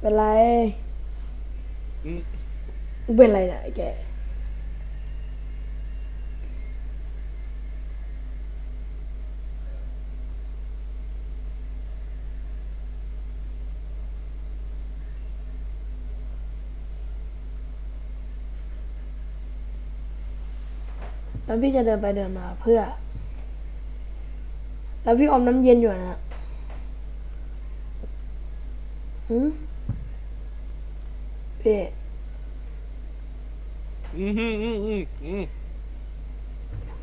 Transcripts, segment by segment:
เป็นไรอืมมึงเป็นไรเนี่ยไอ้แกแล้วพี่จะเดินไปเดินมาเพื่อ แล้วพี่อมน้ำเย็นอยู่นะหืม พี่อืมอืมอืมอืมอืม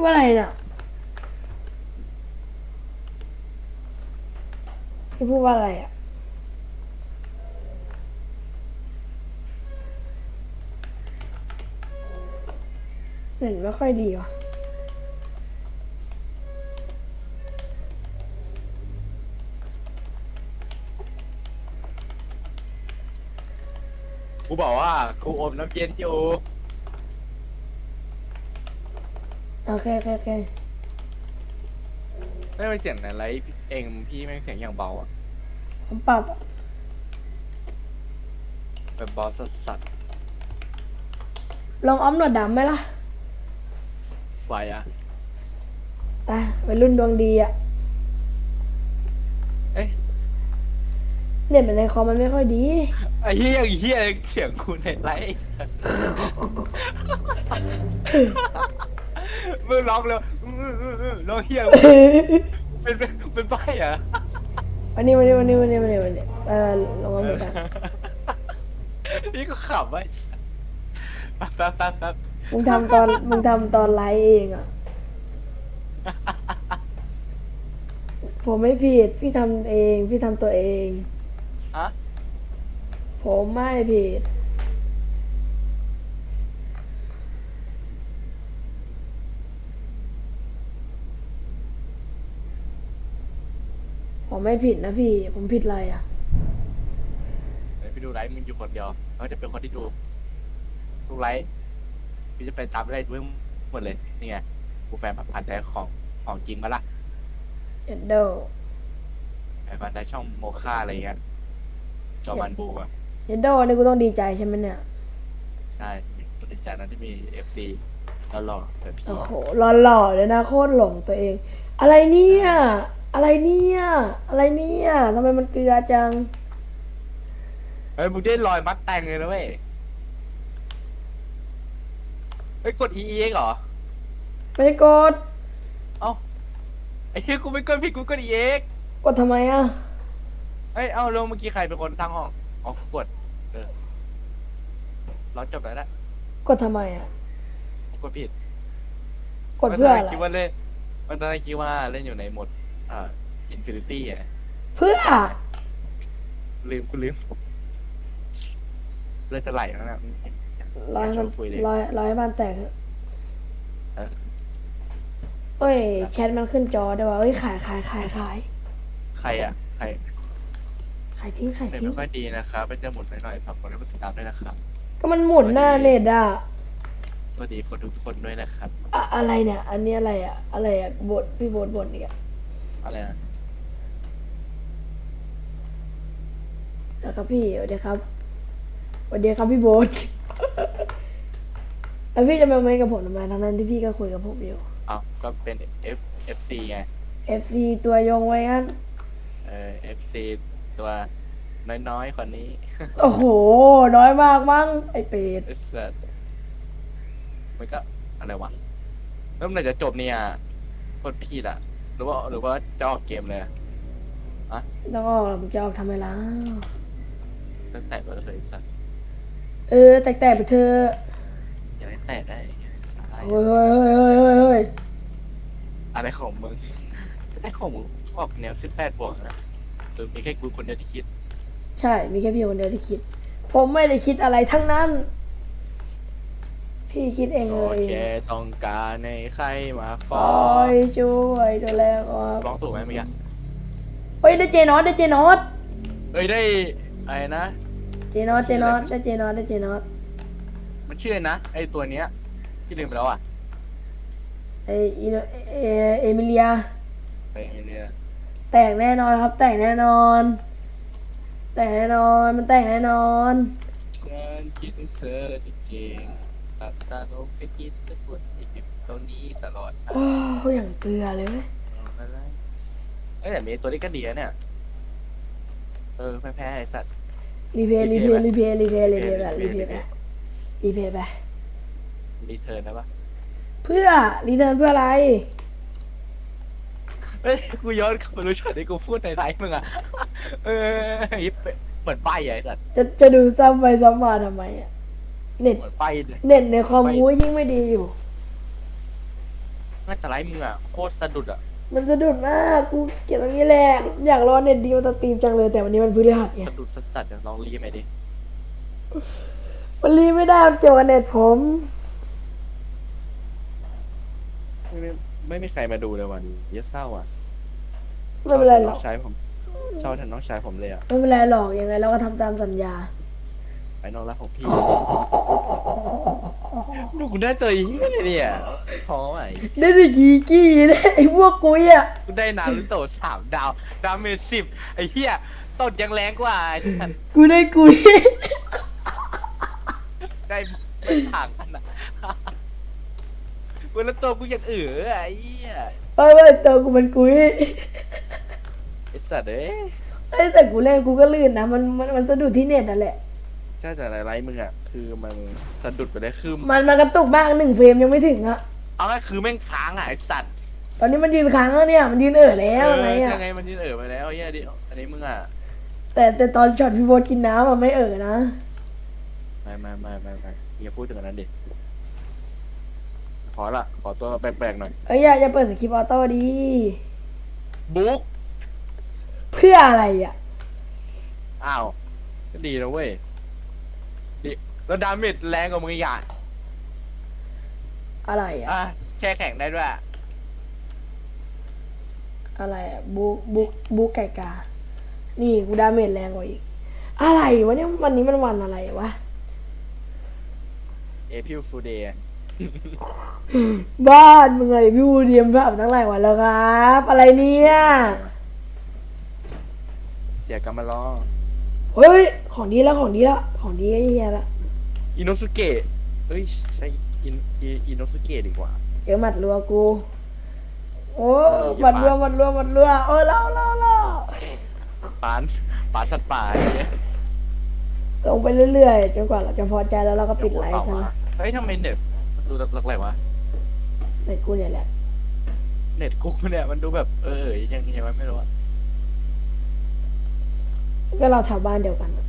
ว่าอะไรน่ะพี่พูดว่าอะไรอะ เห็นไม่ค่อยดีว่ะ กูบอกว่ากูอมน้ำเย็นอยู่โอเคโอเคโอเคไม่เป็นเสียงอะไรเองพี่แม่งเสียงอย่างเบาอะผมปรับอะแบบเบาสัสสัสลองอ้อมหนวดดำไหมล่ะๆไหวอะไปวัยรุ่นดวงดีอะ เอ้ยเน็ตมันในคอมมันไม่ค่อยดี ไอ้เหี้ยไอ้เหี้ยเสียงกูในไลฟ์มึงร้องเร็วอื้ออื้ออื้อร้องเหี้ยเป็นเป็นเป็นใบอะวันนี้วันนี้วันนี้วันนี้วันนี้วันนี้เออลองอ้อมหนวดดนี่ก็ขับไว้แป๊บแป๊บแป๊บแป๊บำมึงทำตอนมึงทำตอนไลฟ์เองอะ ผมไม่ผิดพี่ทำเอง พี่ทำตัวเอง ฮะ ผมไม่ผิด ผมไม่ผิดนะพี่ ผมผิดอะไรอะ เดี๋ยวพี่ดูไลฟ์มึงอยู่คนเดียวเขาจะเป็นคนที่ดูดูไลฟ์พี่จะไปตามไลฟ์ด้วยหมดเลยนี่ไงกูแฟนผ่านใจของของจริงมาละเอ็ดโด ไอ้ผ่านใจช่องโมค่าอะไรเงี้ยจอมันบูอะ เอ็ดโดนี่กูต้องดีใจใช่ไหมเนี่ย ใช่คนดีใจนะที่มีเอฟซีแล้วหล่อแบบพี่โอ้โหหล่อๆเลยนะโคตรหลงตัวเอง อะไรเนี่ย อะไรเนี่ย อะไรเนี่ยทำไมมันเกลือจัง เฮ้ยมึงได้รอยมัดแต่งเลยนะเว้ย เฮ้ยกด EE เหรอ ไม่ได้กด เอ้าไอ้เหี้ยกูไม่กดผิดกูกด EE กดทำไมอะ เฮ้ย เอ้าลงเมื่อกี้ใครเป็นคนสร้างห้อง อ๋อกด เออเราจบแล้วนะกดทำไมอะ กดผิดกดเพื่ออะไรคิดว่าเล่นมันตอนแรกคิดว่าเล่นอยู่ในโหมดอ่าอินฟินิตี้อะเพื่อ ลืมกูลืมเลือดจะไหลแล้วนะร้อยชมันวนคุยเลยร้อยร้อยมันแตกเถอะเออเอ้ยแชทมันขึ้นจอได้วยว่าเอ้ยขายขายขายขาย ใครอะ ใคร ขายทิ้งขายเน็ตทิ้ง ไม่ค่อยดีนะครับเป็นจะหมุนหน่อยๆฝากคนแล้วก็ติดตามด้วยนะครับ ก็มันหมุนหน้าเน็ตอะสวัสดีคนทุกคนด้วยนะครับ อะอะไรเนี่ย อันนี้อะไรอะ อะไรอะบทพี่บทบทอีกอะอะไรนะแล้วครับพี่สวัสดีครับสวัสดีครับพี่โบท แล้วพี่จะมาเมนกับผมทำไมทั้งนั้นที่พี่ก็คุยกับผมอยู่เอ้าก็เป็น F FC ไง FC ตัวยงไว้งั้น เออ FC ตัวน้อยๆคนนี้โอ้โห น้อยมากมั้งไอเป็ดไอ้สัสมันก็อะไรวะแล้วเมื่อไหร่จะจบเนี่ยโคตรพี่อะหรือว่าหรือว่าจะออกเกมเลยอะแล้วก็ผมจะออกทำไมล่ะตั้งแต่เปิดเลยสัสเออ แตกๆไปเถอะอย่าได้แตกได้สายเฮ้ยเฮ้ยเฮ้ยเฮ้ยเฮ้ยเฮ้ยอะไรของมึงไอ้ของมึงออกแนวสิบแปดบวกนะ หรือมีแค่กูคนเดียวที่คิด ใช่ มีแค่พี่คนเดียวที่คิด ผมไม่ได้คิดอะไรทั้งนั้น พี่คิดเองโอเลยเคต้องการในใครมาฟคออยช่วยดูแลก่อนร้องถูกไหมเมื่อกี้เฮ้ยได้เจนอตได้เจนอตเอ้ยได้อะไรนะ เจนอตเจนอตได้เจนอตได้เจนอตมันชื่ออะไรนะไอตัวเนี้ยที่ลืมไปแล้วอะไออีโนเอเอมิเลีย ไปเนี่ย แตกแน่นอนครับ แตกแน่นอนอแต่งแน่นอนมันแต่งแน่นอนฉันคิดถึงเธอจริงๆหลับตาลงไปคิดจะปวดอีกตรงนี้ตลอดโอ้อย่างเกลือเลยเว้ยมาไล่เอ้ยแต่มีตัวนี้ก็ดีนะเนี่ย เออแพ้ๆไอ้สัตว์ รีเพย์รีเพย์รีเพย์รีเพย์รีเพย์แบบรีเพรีย์เพไปย์รีเพย์ไปรีเทิร์นนะปะเพื่อรีเทิร์นเพื่ออะไร เฮ้ยกูย้อนกลับมารู้ช็อตที่กูพูดในไลฟ์มึงอะ เออเหมือนใบอะไอ้สัตว์จะจะดูซ้ำไปซ้ำมาทำไมอะ เน็ตเหมือนใบเลยเน็ตในคอมกูยิ่งไม่ดีอยู่ น่าจะไลฟ์มึงอะโคตรสะดุดอะ มันสะดุดมากกูเกลียดตรงนี้แหละอยากรอเน็ตดีมาสตรีมจังเลยแต่วันนี้มันพฤหัสไงสะดุดสัสๆเดี๋ยวลองรีบไปดิ มันรีไม่ได้มันเกี่ยวกับเน็ตผมไม่ไม่ไม่มีใครมาดูเลยวันนี้เยอะเศร้าอะ ไม่เป็นไรหรน้ออกงชายผมเศร้าแทนน้องชายผมเลยอะไม่เป็นไรหรอกยังไงเราก็ทำตามสัญญาไอ้น้องรักของพี่ดูกูได้เจอไอ้เหี้ยเนี่ยท้อไหมได้สิกีกี้เนี่ยไอ้พวกกุยอะกูได้นารุโตะสามดาวดาเมจสิบไอ้เหี้ยตดยังแรงกว่าไอ้สัตว์กูได้กุย ได้ไม่ต่างกันอะกูแล้วตัวกูยังเอ๋อไอ้เหี้ยเอ้ยเว้ยตัวกูมันกุย ไอ้สัตว์เอ้ยไอ้ยแต่กูเล่นกูก็ลื่นนะมันมันมันสะดุดที่เน็ตนั่นแหละ ใช่แต่ไรๆมึงอะ คือมันสะดุดไปเลยคือมันมันกระตุกมากหนึ่งเฟรมยังไม่ถึงอะเอาง่ายคือแม่งค้างอะไอ้สัตว์ตอนนี้มันยืนค้างแล้วเนี่ย มันยืนเอ่อแล้วไงเอออะยังไงมันยืนเอ๋อไปแล้วไอ้เหี้ยดิอันนี้มึงอะแต่แต่ตอนช็อตพี่โบทกินน้ำอะไม่เอ่อนะ ไม่ไม่ไม่ไม่ไม่อย่าพูดถึงอันนั้นดิขอละขอตัวแปลกๆหน่อย เอ้ยอย่าอย่าเปิดสคริปต์ออโต้ดีบุ๊ก เพื่ออะไรอะอ้าว ก็ดีนะเว้ยดีแล้วดาเมจแรงกว่ามึงอีกอะอะไรอะอะแช่แข็งได้ด้วยอะไรอะบูบูบูไก่กา นี่กูดาเมจแรงกว่าอีก อะไรวะเนี่ยวันนี้มันวันอะไรวะ เอพิลฟูเดย์บ้านมึงไงพี่วูเดียมแบบตั้งหลายวันแล้วครับ อะไรเนี่ย เสียกรรมลอเฮ้ย ของดีแล้วของดีแล้วของดีไอ้เหี้ยละอินโนสุเกะเฮ้ยใช่อินอิอินโนสุเกะดีกว่า เจอหมัดรัวกู โอ้เออหมัดรัวอย่าหมัดรัวหมัดรัวโอ้เล่าเล่าเล่าปานปานสัตว์ป่าอย่างเงี้ยลงไปเรื่อยๆจนกว่าเราจะพอใจแล้วเราก็ปิดไลฟ์เดี๋ยวซะหัวนะเต่ามาเฮ้ยทำไมเน็ตดูลักๆไรวะในกูเนี่ยแหละ เน็ตกูเนี่ยมันดูแบบเออยังยังไงไม่รู้อะ ก็เราแถวบ้านเดียวกันอะ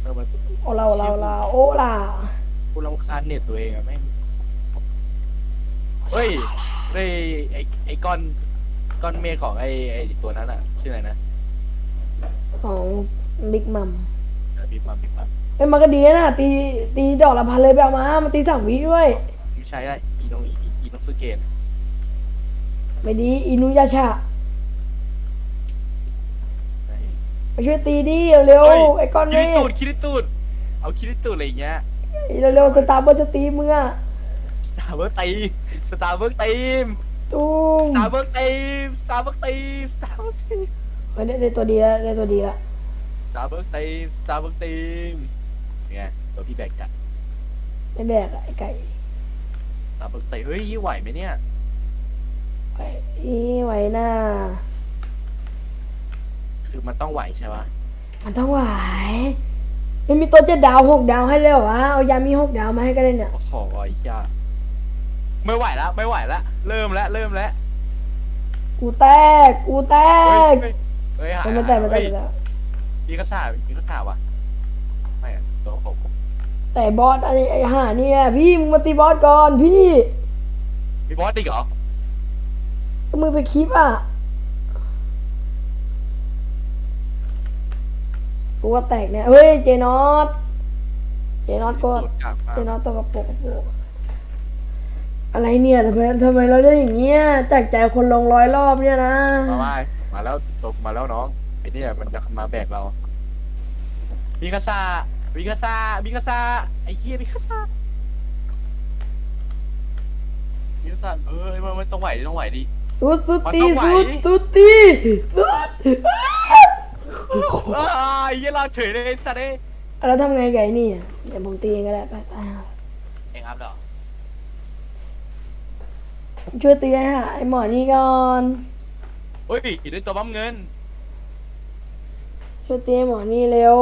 เออมันโอ้เราเราเราโอ้ล่ะกูรำคาญเน็ตตัวเองอะแม่งเฮ้ยไอ้ไอ้ไอ้ก้อนก้อนเมฆของไอ้ไอ้ตัวนั้นอะชื่ออะไรนะของบิ๊กมัมเออบิ๊กมัมบิ๊กมัมเอ้ยมันก็ดีนะ ตีตีดอกละพันเลยไปเอามา มันตีสามวิด้วยไม่ใช่ละอีโนอีอีโน สุเกะไม่ดีอินุยาชาไปช่วยตีดิเร็วเฮ้ยๆไอ้ก้อนคิเมริฆตูดคิริตูดเอาคิริตูดอะไรอย่างเงี้ย เร็วๆสตาร์เบอร์สตีมึงอะสตาร์เบิร์กตีสตาร์เบิร์กตีมตุ้มสตาร์เบิร์กตีมสตาร์เบิร์กตีมสตาร์เบิร์กตีมเฮ้ยได้ได้ตัวดีแล้วได้ตัวดีแล้วสตาร์เบิร์กตีมสตาร์เบิร์กตีมไงตัวพี่แบกจัดไม่แบกอะไอ้ไก่ส ตาร์เบิร์กตีเฮ้ยไหวไหมเนี่ยไอ้อีไหวหน้า คือมันต้องไหวใช่ปะมันต้องไหวไม่มีตัวเจ็ดดาวหกดาวให้เลยเหรอวะเอายามีหกดาวมาให้ก็ได้เนี่ย โอ้โหไอ้ยาไม่ไหวแล้วไม่ไหวแล้วเริ่มแล้วเริ่มแล้วกูแตก กูแตเฮ้ยกเฮ้ยเฮ้ยหามันไม่แตกมันแตกเฮ้ยมันแตกพี่ก็สาพี่ก็สาวะไม่อะตัวผม แต่บอสไอ้ไอ้ห่าเนี่ยพี่มึงมาตีบอสก่อนพี่มีบอสอีกเหรอก็มึงไปคลิปอะกูว่าแตกเนี่ยเฮ้ยเจนอตเจนอตก็โดดกลับมาเจนอตตัวกระโปรงกระโปรงอะไรเนี่ยทำไมทำไมเราได้อย่างเงี้ยจากใจคนลงร้อยรอบเนี่ยนะมาว่ามาแล้วตกมาแล้วน้องไอ้เนี่ยมันจะมาแบกเรามิคาซา มิคาซามิคาซาไอ้เหี้ยมิคาซายี่สัตว์เอ้ยมันมันต้องไหวดิต้องไหวดิ สุดสุดมันตีต้องไหว สุดสุดตีสุดอ้ายยี่เราเฉยเลยไอ้สัตว์เอ้ยแล้วทำไงไก่นี่อะเดี๋ยวผมตีเองก็ได้ไปไปเองครับเหรอช่วยตีให้หาไอ้หมอนี่ก่อนเฮ้ยอีกด้วยตัวบั๊มเงินช่วยตีให้หมอนี่เร็ว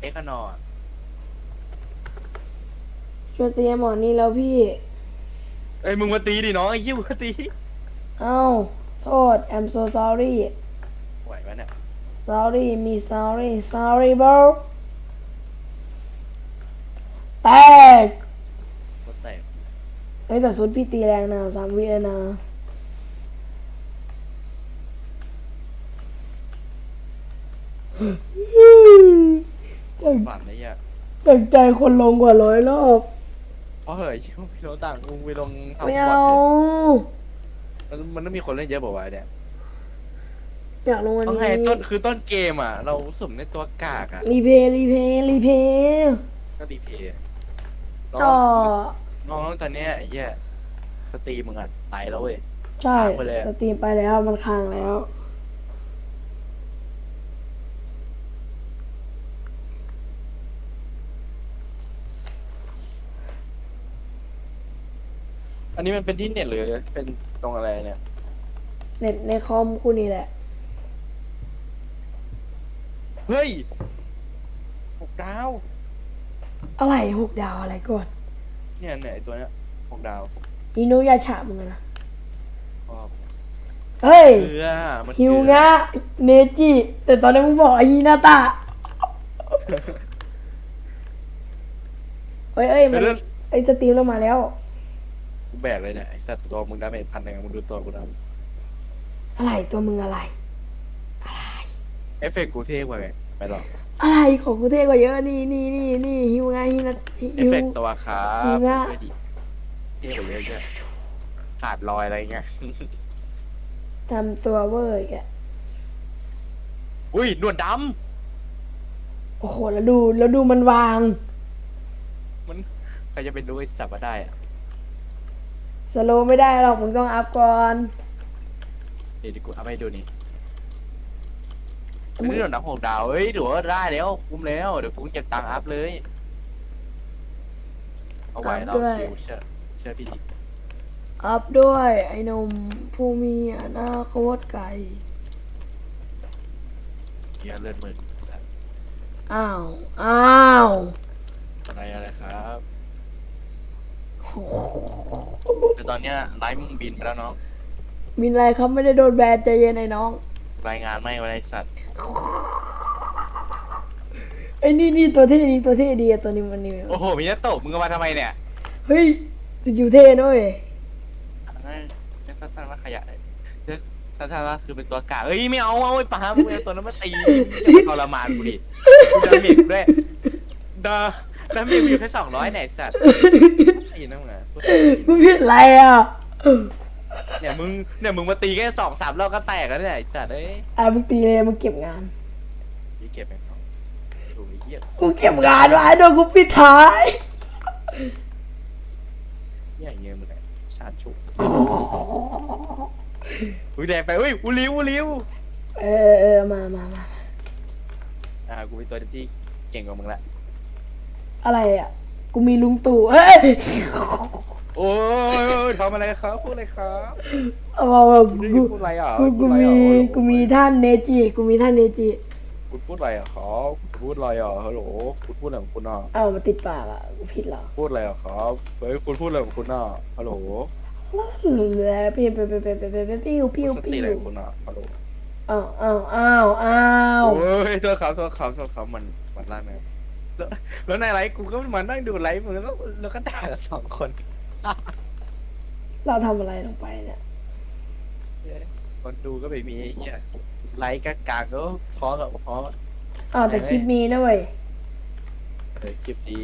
เอ็กซ์ขนอร์ ช่วยตีให้หมอนี่แล้วพี่ เอ้ยมึงมาตีดิน้องไอ้ยี่มึงมาตีเอ้า โทษ I'm so sorry ไหวไหมเนี่ย sorry มี sorry sorry bro แตกโคตรแตกเอ้ยแต่สุดพี่ตีแรงนะสามวิเลยนะตั้งฝันไอ้เหี้ยตั้งใจคนลงกว่าร้อยรอบ เพราะเฮ้ยชิวพี่โนต่างมึงไปลงทำไม่บอเอาลเลยมันมันต้องมีคนเล่นเยอะบอกว่าวะเนี่ยอยากลงวันต้องนี้ให้ต้นคือต้นเกมอะ เราสุ่มในตัวกากอะรีเพย์รีเพย์รีเพย์ก็ดีเพย์น้ก็องน้องตอนเนี้ยไอ้เหี้ยสตรีมมึงอะตายแล้วเว้ย ใช่ค้างไปเลยอะ สตรีมไปแล้วมันค้างแล้ว อันนี้มันเป็นที่เน็ตหรือเป็นตรงอะไรเนี่ย เน็ตในคอมกูนี่แหละ เฮ้ยหกดาว อะไรหกดาวอะไรก่อนเนี่ยเนี่ยไอ้ตัวเนี้ยหกดาวอินุยาฉะมึงอะนะชอบเฮ้ย เกลือมันฮิวเกลืองะเนจิแต่ตอนนี้มึงบอกอายินาตะเอ้ยเอ้ยมันเดี๋ยวไอ้ยสตรีมเรามาแล้ว กูแบกเลยเนี่ยไอ้สัตว์ตัวมึงดาเมจพันหนึ่งมึงดูตัวกูดอะไรตัวมึงอะไรำเอฟเฟกต์กูเท่กว่าไงไม่หรอกอะไรของกูเท่กว่าเยอะนี่นี่นี่นี่ฮิวงะฮินาเอฟฮิวเฟกต์ตัวครัฮิบวงะด้วยดิเท่กว่าเยอะแยะขาดรอยอะไรเงี้ย ทำตัวเวอร์อีกอะอุ้ยหนวดดโอ้โหแล้วดูแล้วดูมันวางำมันใครจะไปรู้ไอ้สับมาได้อะ สโลว์ไม่ได้หรอกมึงต้องอัพก่อนเดี๋ยวดิกูเอาไปดูนี่ไม่ได้โดนนับหกดาวเฮ้ยถือว่าได้แล้วคุ้มแล้ว เดี๋ยวกูเก็บตังค์อัพเลย เอาไว้เราชิวเชื่อเชื่อพี่ดิอัพด้วยไอ้หนมผู้มีอนาคตไกลเหี้ยอะเลือดหมื่นสัตว์อ้าว อ้าว อะไรอะไรครับ แต่ตอนเนี้ยไลฟ์มึงบินไปแล้วเนาะมินไรครับไม่ได้โดนแบนใจเย็นไอ้น้อง รายงานไม่ไว้ไอ้สัตว์ไอ้นี่นี่ตัวเท่ดีตัวเท่ดีอะตัวนี้มันนี่โอ้โหมีนัตโตะมึงเอามาทำไมเนี่ยเฮ้ยสกิลเท่ด้วยนั่นเรียกสั้นๆว่าขยะเรียกสั้นๆว่าคือเป็นตัวกากเอ้ยไม่เอาเอาไอ้ปามึงเอาตัวนั้นมาตีจะทรมานกูดิกูดาเมจกูด้วยดาดาเมจกูอยู่แค่สองร้อยไหนสัตว์ ไอ้นั่นไงกูสมึงผิดอะไรอะเนี่ยมึงเนี่ยมึงมาตีแค่สองสามรอบก็แตกแล้วเนี่ยไอ้สัตว์เอ้ยอะมึงตีเลยมึงเก็บงาน ยี่เก็บไปเขาดูไอ้เหี้ยกูเก็บงานไว้โดนกูปิดท้ายเหี้ยเงี้ยมึงเนี่ยชาร์จชุบอุ้ยแดงไปอุ้ยอูริวอูริวเออเออมามามาอ่ากูเป็นตัวที่เก่งกว่ามึงละอะไรอะ กูมีลุงตู่เฮ้ยโอ้ยทำอะไรครับพูดอะไรครับเอาเอาเอากูกูพูดอะไรอะกูกูพูดอะไรมีอะกูมีท่านเนจิกูมีท่านเนจิคุณพูดอะไรอะครับคุณพูดอะไรอะฮัลโหลคุณพูดอะไรของคุณอะเอ้ามาติดปากอะกูผิดเหรอพูดอะไรอะครับเฮ้ยคุณพูดอะไรของคุณอะฮัลโหลแล้วปิ้วปิ้วปิ้วปิ้วปิ้วปิ้วปิ้วสปิ้ติวอะไรของคุณอะฮัลโหลอ้าวอ้าวอ้าวอ้าวโอ้ยโทษครับโทษครับโทษครับมันมันลั่นนะครับ แล้วแล้วในไลฟ์กูก็มานั่งดูไลฟ์มึงแล้วแล้วก็ด่ากันสองคนเราทำอะไรลงไปเนี่ย คนดูก็ไม่มีไอ้เหี้ยไลฟ์กากากก็ท้อกับท้ออ้าวแต่คลิปมีนะเว้ย เออคลิปดี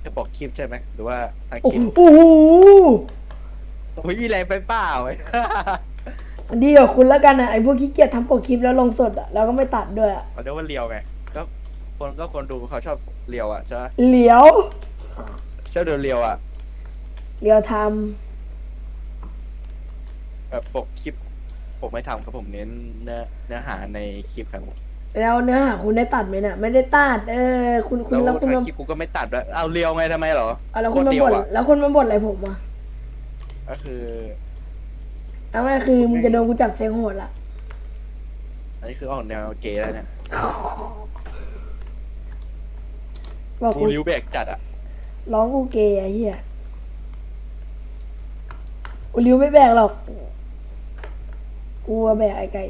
แค่บอกคลิปใช่ไหมหรือว่าทางโอ้คลิปโหโอ้ยแรงไปเปล่าไอ้มันดีกว่าคุณแล้วกันนะไอ้พวกขี้เกียจทำปกคลิปแล้วลงสดอะแล้วก็ไม่ตัดด้วยอะเขาเรียกว่าเลียวไงก็ คนก็คนดูเขาชอบเลียวอะใช่ไหมเหลียวชอบดูเลียวอะ เหลียวทแบบปกคลิป ผมไม่ทำครับผมเน้นเนื้อเนื้อหาในคลิปครับผมแล้วเนื้อหาคุณได้ตัดไหมเนี่ยไม่ได้ตัดเออ คุณคุณแล้วแล้วคุณถ้ามาคลิปกูก็ไม่ตัดด้วยเอาเรียวไงทำไมเหรอเอาแล้วคุณมาโตรเรียบ่นอะแล้วคุณมาบ่นอะไรผมอะก็คือ เอาง่ายคือมึงจะโดนกูจับเซ็งโหดละอันนี้คือออกแนวเกย์แล้วเนี่ย บอกกูกูริ้วแบกจัดอะร้องกูเกย์ไอ้เหี้ยกูริ้วไม่แบกหรอก กูอะแบกไอ้ไก่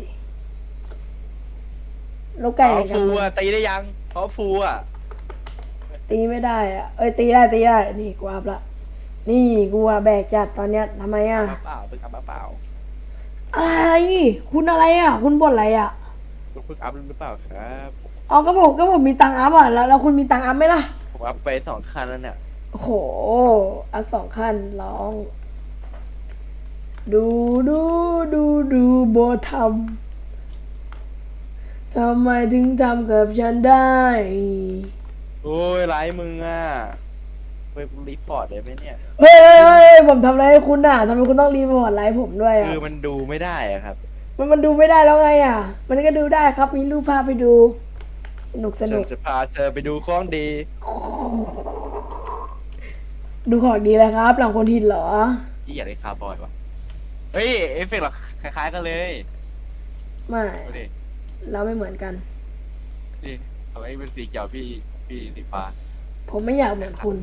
แล้วไก่เขาไหนกันฟูอะตีได้ยังเขาฟูอะตีไม่ได้อะเอ้ยตีได้ตีได้ นี่กูอัพละ นี่กูอะแบกจัดตอนเนี้ยทำไมอะมาเปล่าเพิ่งอัพมาเปล่าอะไร คุณอะไรอะคุณบ่นอะไรอะคุณเพิ่งอัพหรือเปล่าครับ อ๋อก็ผมก็ผมมีตังค์อัพอะแล้วแล้วคุณมีตังค์อัพไหมล่ะ ผมอัพไปสองคันแล้วเนี่ย โอ้โหอัพสองขั้นร้อง ดูดูดูดูโบทำทำไมถึงทำกับฉันได้ โอ้ยไลฟ์มึงอะไปรีพอร์ตเลยไหมเนี่ย เฮ้ยเฮ้ยเฮ้ยผมทำอะไรให้คุณอะทำไมคุณต้องรีพอร์ตไลฟ์ผมด้วยอะคือมันดูไม่ได้อะครับ มันมันดูไม่ได้แล้วไงอะ มันก็ดูได้ครับมีรูปภาพไปดู สนุกสฉันุนกจะพาเธอไปดูของดี ดูของดีเลยครับ หลังคนหินเหรอ ที่อยากได้คาร์บอยวะเฮ้ย เอฟเฟกต์เราคล้าย ๆ กันเลยไม่ ดูดิเราไม่เหมือนกันดิทำไมเป็นสีเขียวพี่พี่สีฟ้าผมไม่อยากเหมือนคุณ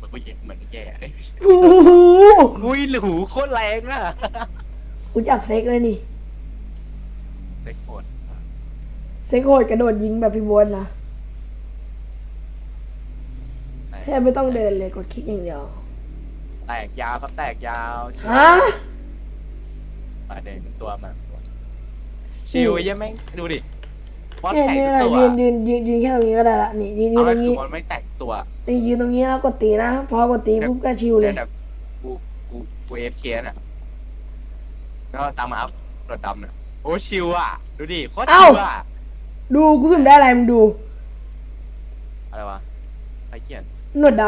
มันก็เย็นเหมือนแย่เอ้ยโอ้โหอุ้ยหรูโคตรแรงอะกูจับเซ็กเลยนี่ เซ็กโคตร เซ็กโหดกระโดดยิงแบบพี่บวนนะแทบไม่ต้องเดินเลยกดคลิกอย่างเดียว แตกยาวครับแตกยาวฮะมาเดินตัวมาตัวชิวเยี่ยแม่งดูดิมอดเนี่ยแตกนี่ทุกแหละตัวยืนยืนยืนยืนแค่ตรงนี้ก็ได้ละนี่ยืนยืเอานตไปรงคือนี้มันไม่แตกตัวนี่ยืนตรงนี้แล้วกดตีนะพอกดตีปุ๊บก็ชิวเลยเนี่ยกูกูกูเอฟเคน่ะแล้วตามมาอัพรถดำเนี่ยโอ้ชิวอะ ดูดิโคตรชิวอะ ดูกูสุ่มได้อะไรมึงดู อะไรวะใครเขียนหนวดด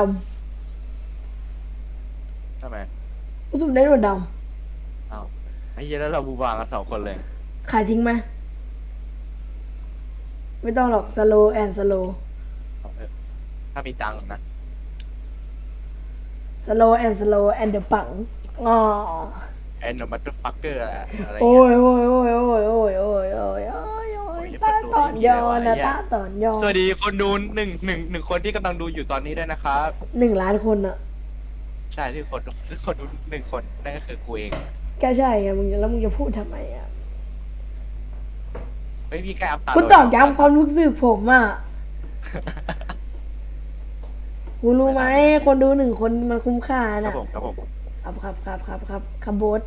ทำไมกูสุ่มได้หนวดดอ้าวไอ้เหี้ยแล้วเราบูบางกันสองคนเลยขายทิ้งไหมไม่ต้องหรอกสโลแอนสโลเอถ้ามีตังค์นะสโลแอนสโลแอนเดอะปังอ๋อแอนด์มัตเตอร์ฟักเกอร์อะไรเงี้อยยโอ้ยโอ้ยโอ้ยโอ้ยโอ้ยโอ้ยโอ้ย โอ้ยตาตอนย้อนนะตาตอนย้อนสวัสดีคนดูหนึ่งหนึ่งหนึ่งคนที่กำลังดูอยู่ตอนนี้ด้วยนะครับ หนึ่งล้านคนอะใช่ที่คนที่คนดูหนึ่งคนนั่นก็คือกูเองก็ใช่ไงมึงแล้วมึงจะพูดทำไมอะเฮ้ยพี่แกอัพตาคุณตอบย้ำความรู้สึกผมอะคุณรู้ไหมคนดูหนึ่งคนมันคุ้มค่าครับนะผมครับผมครับครับครับครับครับครับโบส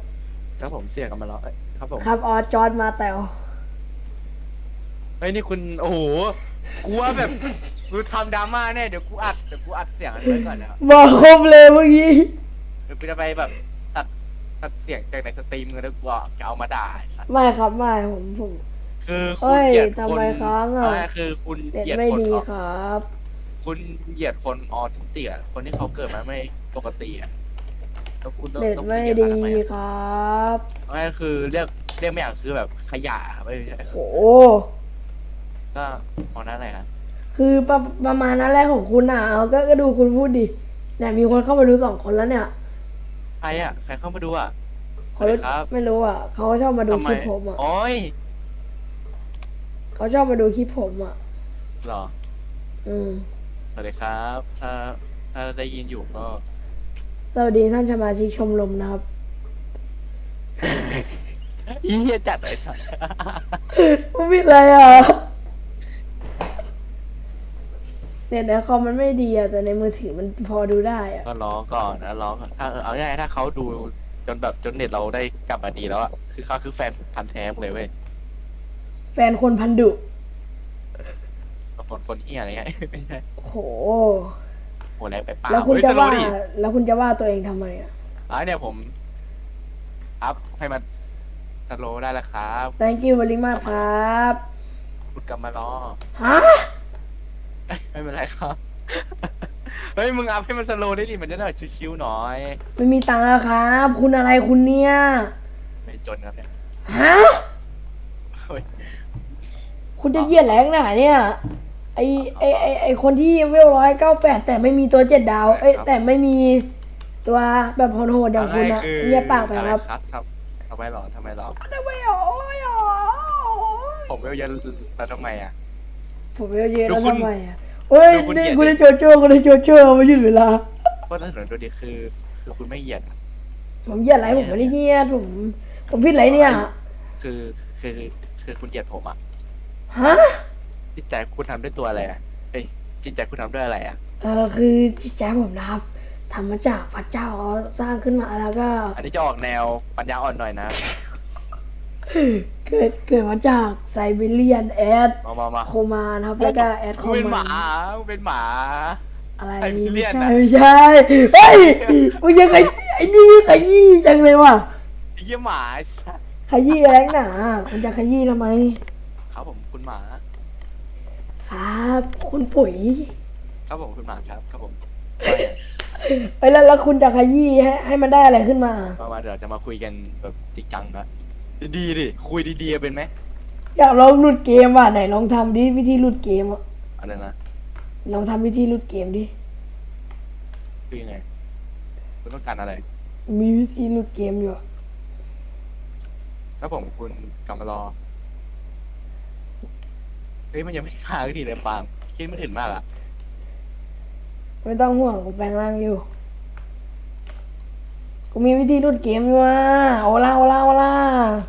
ครับผมเสี่ยงกันมาแล้วเอ้ยครับผมครับออสจอร์ดมาแตว เฮ้ยนี่คุณโอ้โหกูว่าแบบกูทำดราม่าเนี่ยเดี๋ยวกูอัดเดี๋ยวกูอัดเสียงอันนี้ไว้ก่อนนะครับบอกครบเลยเมื่อกี้ เดี๋ยวกูจะไปแบบตัดตัดเสียงจากในสตรีมกันแล้วกูจะเอามาด่าไอ้สัตว์ไม่ครับไม่ผมผม คือคุเอ้ณยเหยียดทำคนไมค้างอะไม่คือคุณเด็ดเหยียดไม่คนดีออครับ คุณเหยียดคนออทิสติกอะคนที่เขาเกิดมาไม่ปกติอะแล้วคุณต้องเด็ดต้องไม่เหยียดีเขาทำไมอะ ครับไม่คือเรียกเรียกไม่อย่างคือแบบขยะครับไม่ใช่โห ก็มองหน้าไหนครับคือประประมาณนั้นแหละของคุณอะเอาก็ก็ดูคุณพูดดิเนี่ยมีคนเข้ามาดูสองคนแล้วเนี่ยใครอะใครเข้ามาดูอะเขาสวัสดีครับไม่รู้อะเขาชอบมาดูทำไมคลิปผมอะโอ้ยเขาชอบมาดูคลิปผมอะ เหรอ อืมสวัสดีครับ ถ้าถ้าได้ยินอยู่ก็สวัสดีท่านสมาชิกชมรมนะครับ อีเหี้ยจัดไอ้สัสไม่ผิดอะไรอะ เนี่ยในคอมมันไม่ดีอะแต่ในมือถือมันพอดูได้อะก็ร้องก่อนนะร้องก่อนถ้าเออเอาง่ายๆถ้าเขาดูจนแบบจนเน็ตเราได้กลับมาดีแล้วอะคือเขาคือแฟนพันธุ์แท้เลยเว้ยแฟนคนพันดุคนคนเฮียอะไรเงี้ยไม่ใช่โหโหแรงไปเปล่าแล้วคุณเฮ้ยจะสโลว่าว์ดิแล้วคุณจะว่าตัวเองทำไมอะอะเนี่ยผม อัพให้มันสโลว์ได้แล้วครับ thank you very much ครับ คุณกลับมารอฮะ ไม่เป็นไรครับ เฮ้ย มึงอัพให้มันสโลว์ได้ดิ มันจะได้แบบชิวๆหน่อย ไม่มีตังค์แล้วครับ คุณอะไรคุณเนี่ยไม่จนครับเนี่ยฮะเฮ้ยคุณจะเหยียดแรงหนาเนี่ยไอไอไอไอคนที่เวลร้อยเก้าแปดแต่ไม่มีตัวเจ็ดดาว เอ้ยแต่ไม่มีตัวแบบโหดๆอย่างคุณนะอะไรคือเงียบปากไปอะไรครับ ครับครับทำไมหรอทำไมหรอทำไมอ๋ออ๋อผมเวลเยอะแล้วทำไมอะ ผมเวลเยอะแล้วดูคุณทำไมอะเฮ้ยดูคุณนี่เหยียดคุณดิได้โจโจ้คุณได้โจโจ้ไม่หยุดเวลาเพราะถนนดูดิคือ คือคุณไม่เหยียดอะผมเหยียดอะไรผมไม่ได้เหยียดผมผมผิดอะไรเนี่ยคือคือคือคุณเหยียดผมอะฮะจิตใจคุณทำด้วยตัวอะไรอะเฮ้ยจิตใจคุณทำด้วยอะไรอะเออคือจิตใจผมนะครับทำมาจากพระเจ้าเขาสร้างขึ้นมาแล้วก็ อันนี้จะออกแนวปัญญาอ่อนหน่อยนะ เกิดเกิดมาจากไซบีเรียนแอดมามามาโคมานครับแล้วก็แอดโคมึงเป็นหมามานมึงเป็นหมา อะไรไซบีเรียนไม่น่ะใช่ไม่ใช่เฮ้ยมึงยังไงไอ้นี่ขยี้จังเลยว่ะไอ้เหี้ยหมาไอ้สัสขยี้แรงหนาคุณจะขยี้ทำไม ครับผมคุณหมา ครับ คุณปุ๋ยครับผมคุณหมาครับครับผมไปแล้วแล้วคุณจะขยี้ให้ให้มันได้อะไรขึ้นมา มามาเดี๋ยวจะมาคุยกันแบบจริงจังนะ ดีๆดิ คุยดีๆเป็นไหมอยากลองหลุดเกมว่ะไหนลองทำดิวิธีหลุดเกมอะอะไรนะลองทำวิธีหลุดเกมดิคือยังไงคุณต้องการอะไร มีวิธีหลุดเกมอยู่อะครับผมคุณกำมารอ เฮ้ยมันยังไม่ทางทีเลยปาล์มคิดไม่ถึงมากอะไม่ต้องห่วงกูแปลงร่างอยู่กูมีวิธีหลุดเกมอยู่ว่ะโอลาโอลาโอลาทำ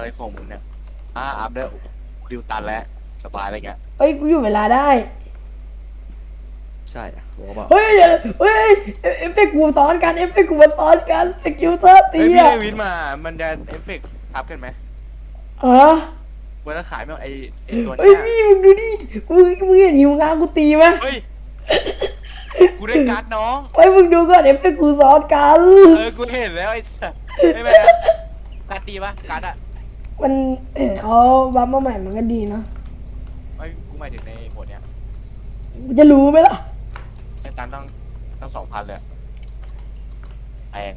อะไรของมึงเนี่ยอ่าอัพได้ดิวตันแล้วสบายอะไรเงี้ยเอ้ยกูอยู่เวลาได้ ใช่อะผมก็บอกเฮ้ยเดี๋ยวเฮ้ยเอเอฟเฟกต์กูซ้อนกันเอฟเฟกต์กูมาซ้อนกันสกิลเตอร์ตีเฮ้ยพี่อะเดวิดมามันจะเอฟเฟกต์ทับกันไหมเออเวลาขายไม่เอาไอไอตัวเฮ้ยเนี้ยพี่มึงดูดิมึงมึงเห็นหิวงานกูตีไหมเฮ้ยกูได้การ์ดน้อง เฮ้ยมึงดูก่อนเอฟเฟกต์กูซ้อนกัน เออ กูเห็นแล้วไอ้สัสไม่เป็นไรการ์ดดีปะการ์ดอะ มันเห็นเขาบัฟมาใหม่มันก็ดีนะไม่กูหมายถึงในหมวดเนี้ยกูจะรู้ไหมล่ะใช้ตังค์ต้องต้องสองพันเลยอะแพง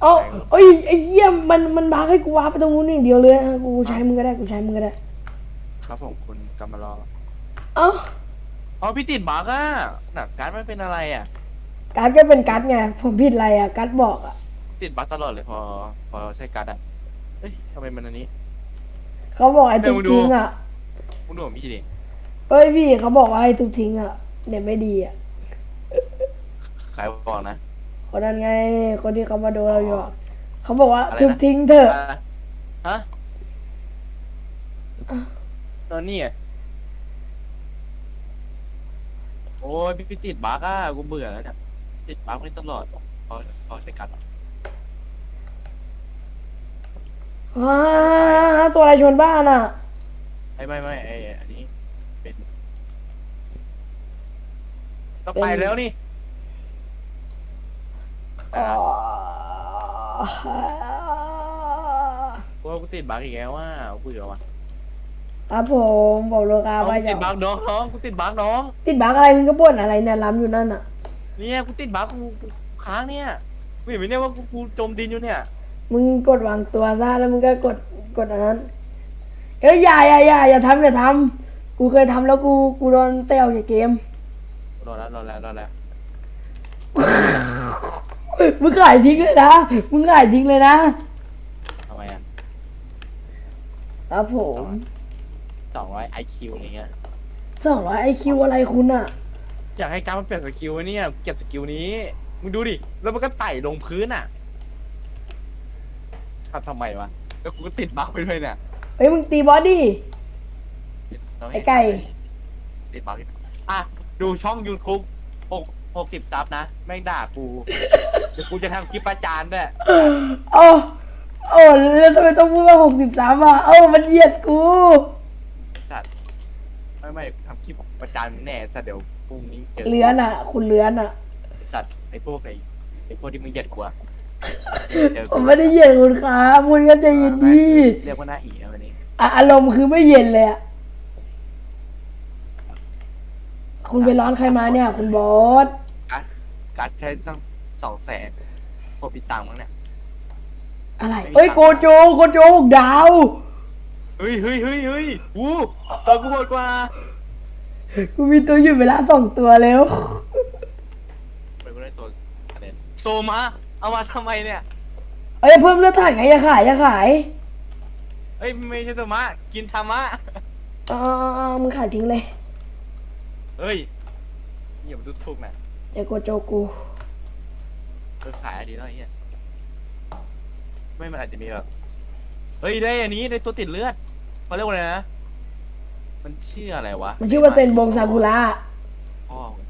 เอ้าเอ้ยไอ้เหี้ยมันมันบัฟให้กูวาร์ปไปตรงนู้นอย่างเดียวเลยอะกูใช้มึงก็ได้กูใช้มึงก็ได้ ครับผมคุณกำมารอเอ้าอ๋อพี่ติดบั๊กอะหนักการ์ดมันเป็นอะไรอะการ์ดก็เป็นการ์ดไงผมผิดอะไรอะการ์ดบอกอะติดบั๊กตลอดเลยพอ พอใช้การ์ดอะ เฮ้ยทำไมมันอันนี้ เขาบอกให้เดี๋ทุยวบมึงดูทิ้งอะมึงดูผมพี่ดิเฮ้ยพี่เขาบอกว่าให้ทุบทิ้งอะเดี๋ยวไม่ดีอะใครบอกนะ คนนั้นไง คนที่เขามาดูเราอยู่อะเขาบอกว่าอะไรนะ ทุบทิ้งเถอะอะไรนะฮะตอนนี้อะโอ้ยพี่พี่ติดบั๊กอะกูเบื่อแล้วเนี่ยติดบั๊กไม่ตลอดพอพอใช้การ์ดอะอ่าตัวอะไรชนบ้านอะ ไม่ไม่ไม่ไออันนี้เป็นต้องเป็นไปแล้วนี่อ๋อโอ้ยกูติดบั๊กอีกแล้วว่าเบื่อว่ะครับผมบอกโลกาเอาไปกูติดบั๊กน้องน้องกูติดบั๊กน้อง ติดบั๊กอะไรมึงก็บ่นอะไรเนี่ยล้ำอยู่นั่นอะ เนี่ยกูติดบั๊กกูกูค้างเนี่ยกูเห็นไหมเนี่ยว่ากูกูจมดินอยู่เนี่ย มึงกดวางตัวซะแล้วมึงก็กดกดอันนั้น เอ้ยอย่าอย่าอย่าอย่าทำอย่าทำกูเคยทำแล้วกูกูโดนเตะออกจากเกมรอแล้วรอแล้วรอแล้วมึงขายทิ้งเลยนะมึงขายทิ้งเลยนะทำไมอะครับผมสองร้อยไอคิวอะไรเงี้ยสองร้อยไอคิวอะไรคุณอะอยากให้การมันเปลี่ยนสกิลไว้เนี่ยเก็บสกิลนี้มึงดูดิแล้วมันก็ไต่ลงพื้นอะ ทำทำไมวะแล้วกูก็ติดบั๊กไปด้วยเนี่ยเฮ้ยมึงตีบอสดิเราเห็นไอ้ไก่ ติดบั๊กอีกอะดูช่อง YouTube หกหกสิบซับนะ แม่งด่ากู เดี๋ยวกูจะทำคลิปประจานด้วยโอ้โอ้แล้วทำไมต้องพูดว่าหกสิบสามอะเอ้ามันเหยียดกูสัตว์ไม่ไม่ทำคลิปประจานแน่สัตว์เดี๋ยวพรุ่งนี้เจอเลื้อนอะ คุณเลื้อนอะ สัตว์ไอ้พวกไอ้ไอ้พวกที่มึงเหยียดกูอะเจอ ผกูมไม่ได้เหยียดคุณครับคุณก็ใจเย็นดีเรียกว่าหน้าอีนะวันนี้อะอารมณ์คือไม่เย็นเลยอะคุณไปร้อนใครมาเนี่ย คุณบอสการการใช้ตั้งสองแสนครบปีตังค์มั้งเนี่ยอะไรเอ้ยโกโจโกโจหกดาว เฮ้ยเฮ้ยเฮ้ยเฮ้ยวู้ตัวกูโหดกว่ากูมีตัวหยุดเวลาสองตัวแล้วไปกูได้ตัวอะไรโซมา เอามาทำไมเนี่ย เอ้ยเพิ่มเลือดถ่านไงอย่าขายอย่าขายเอ้ยไม่ใช่โซมากินธรรมะ เอ่ามึงขายทิ้งเลยเฮ้ยอย่ามาดูถูกนะเดี๋ยวโกโจกูเออขายอันนี้แล้วไอ้เหี้ยไม่มันอาจจะมีแบบ เฮ้ยได้อันนี้ได้ตัวติดเลือดเขาเรียกว่าอะไรนะ มันชื่ออะไรวะมันชื่อว่าเซนบงซากุระ พ่อมึง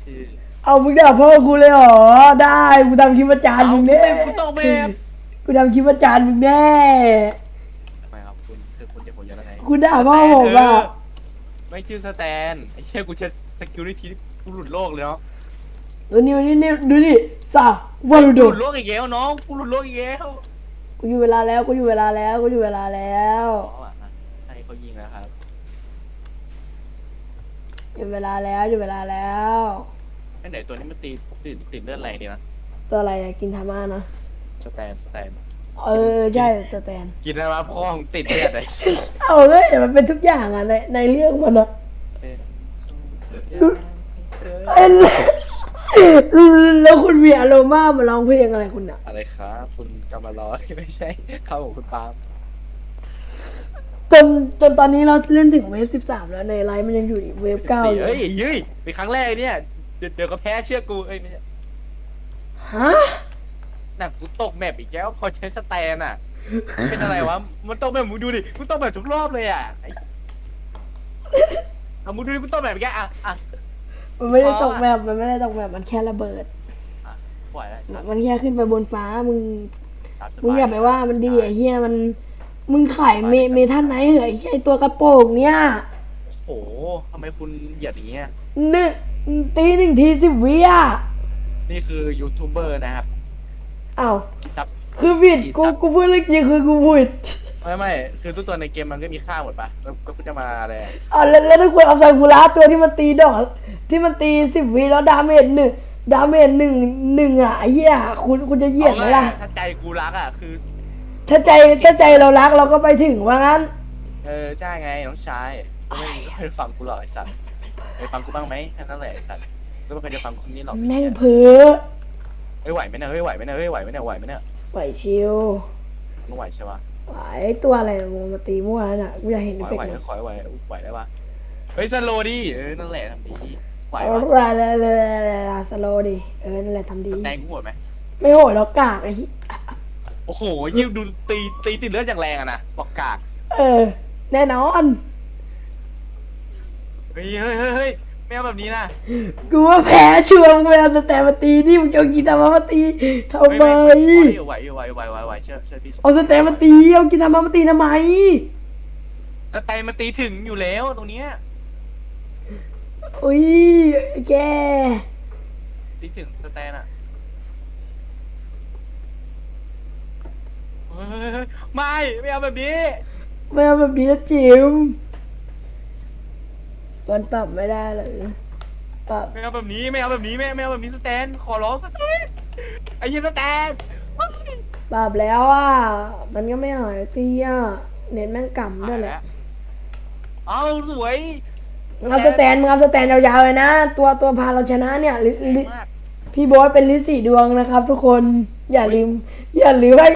ชื่อ เอามึงด่าพ่อกูเลยเหรอ ได้กูทำคลิปประจานมึงแน่เอากูต้องแบบกูทำคลิปประจานมึงแน่ทำไมครับคุณคือคุณจะผมยังไงกูด่าพ่อผมอะไม่ชื่อสแตนไอ้เหี้ยกูจะ security กูหลุดโลกเลยเนาะดูนี่นี่นี่ดูนี่สาววารุกูโดหลุดโลกอีกแล้วน้องกูหลุดโลกอีกแล้วกูอยู่เวลาแล้วกูอยู่เวลาแล้วกูอยู่เวลาแล้วอ๋ออะให้เขายิงแล้วครับอยู่เวลาแล้วอยู่เวลาแล้ว ไอ้ไหนตัวนี้มันตีติดติดเลือดแรงดีนะตัวอะไรอะกินธรรมานะสแตนสแตนเออใช่สแตน กินอะไรมาพ่อมึงติดเลือดไอ้เอาเลยมันเป็นทุกอย่างอะในในเรื่องมันอะเป็นเอ้ยแล้วคุณมีอารมณ์มามาร้องเพลงอะไรคุณอะอะไรครับคุณกำมาล้อที่ไม่ใช่เข้าของคุณปาล์มจนจนตอนนี้เราเล่นถึงเวฟสิบสามแล้วในไลฟ์มันยังอยู่อีกเวฟเก้าอยู่เฮ้ยเฮ้ยเป็นครั้งแรกเนี่ย เดี๋ยวเดี๋ยวก็แพ้เชื่อกูเอ้ยไม่ใช่ฮะน่ะกูตกแมปอีกแล้วพอใช้สแตนอะ เป็นอะไรวะ มันตกแบบมึงดูดิกูตกแบบทุกรอบเลยอะไอ้เอามึงดูดิกูตกแบบอีกแล้วอะอะมันไม่ได้ตกแบบมันไม่ได้ตกแบบมันแค่ระเบิด อะปล่อยแล้วสัตว์มันแค่ขึ้นไปบนฟ้ามึงตามสบมึงอย่าไปว่ามันดีไอ้เหี้ยมัน มึงขายเมเมทันไหนเหรอไอ้เหี้ยไอ้ตัวกระโปรงเนี่ยโอ้โหทำไมคุณเหยียดอย่างเงี้ยหนึ่ง ตีหนึ่งทีสิบวิอะนี่คือยูทูบเบอร์นะครับอ้าวที่ซับคือผิดที่กูซับกูพูดเรื่องจริงคือกูผิดไม่ไม่คือทุกตัวในเกมมันก็มีค่าหมดปะแล้วก็คุณจะมาอะไรอะอ่าแล้วแล้วถ้าคุณเอาซากุระตัวที่มันตีดอก ที่มันตีสิบวิแล้วดาเมจหนึ่งดาเมจหนึ่งหนึ่งอะไอ้เหี้ยคุณคุณจะเหยียดไหมล่ะถ้าใจกูรักอะคือ ถ้าใจถ้าใจเรารักเราก็ไปถึงว่างั้น เออใช่ไงน้องชายก็ไม่ไม่เคยฟังกูหรอกไอ้สัตว์ เคยฟังกูบ้างไหมแค่นั้นแหละไอ้สัตว์ก็ไม่เคยจะฟังคนนี้หรอกแม่งเพ้อเฮ้ยไหวไหมเนี่ยเฮ้ยไหวไหมเนี่ยเฮ้ยไหวไหมเนี่ยไหวไหมเนี่ยไหวชิวมึงไหวใช่ปะไหวตัวอะไรมันมาตีมั่วน่ะกูอยากเห็นไหวเอฟเฟกไหวต์มันขอให้ไหวไหวได้ปะเฮ้ยสโลดิเออนั่นแหละทำดีไหวเอาปะละละละละละสโลดิเออนั่นแหละทำดีสแตงกูโหดไหมไม่โหดแล้วกากไอ้เหี้ยโอ้โหยิ่งดูตีตีติดเลือดอย่างแรงอะนะบอกกากเออ แน่นอน เฮ้ยเฮ้ยเฮ้ยเฮ้ยไม่เอาแบบนี้นะกูว่าแพ้ชัวร์มึงไปเอาสแตมมาตีนี่มึงจะเอากีตาร์มาตีทำไม เฮ้ยไม่ไหวอยู่ไหวอยู่ไหวไหวไหวไหวเชื่อเชื่อพี่เอาสแตมมาตีเอากีตาร์มาตีทำไมสแตนมันตีถึงอยู่แล้วตรงเนี้ยอุ้ยไอ้แก ตีถึงสแตนอะเฮ้ยเฮ้ยเฮ้ยไม่ไม่เอาแบบนี้ ไม่เอาแบบนี้นะจิม มันปรับไม่ได้เลยปรับ ไม่เอาแบบนี้ไม่เอาแบบนี้ไม่ไม่เอาแบบนี้สแตน ขอร้องสแตนไอ้ยี่สแตนปรับแล้วอะ มันก็ไม่หายตีอะเน็ตแม่งกำด้วยแหละเอาสวยมึงเอาสแตนมึงเอาสแตนยาวๆเลยนะ ตัวตัวพาเราชนะเนี่ยลิลิมาก พี่โบ๊ทเป็นลิสสีดวงนะครับทุกคน อย่าลืม อย่าลืมให้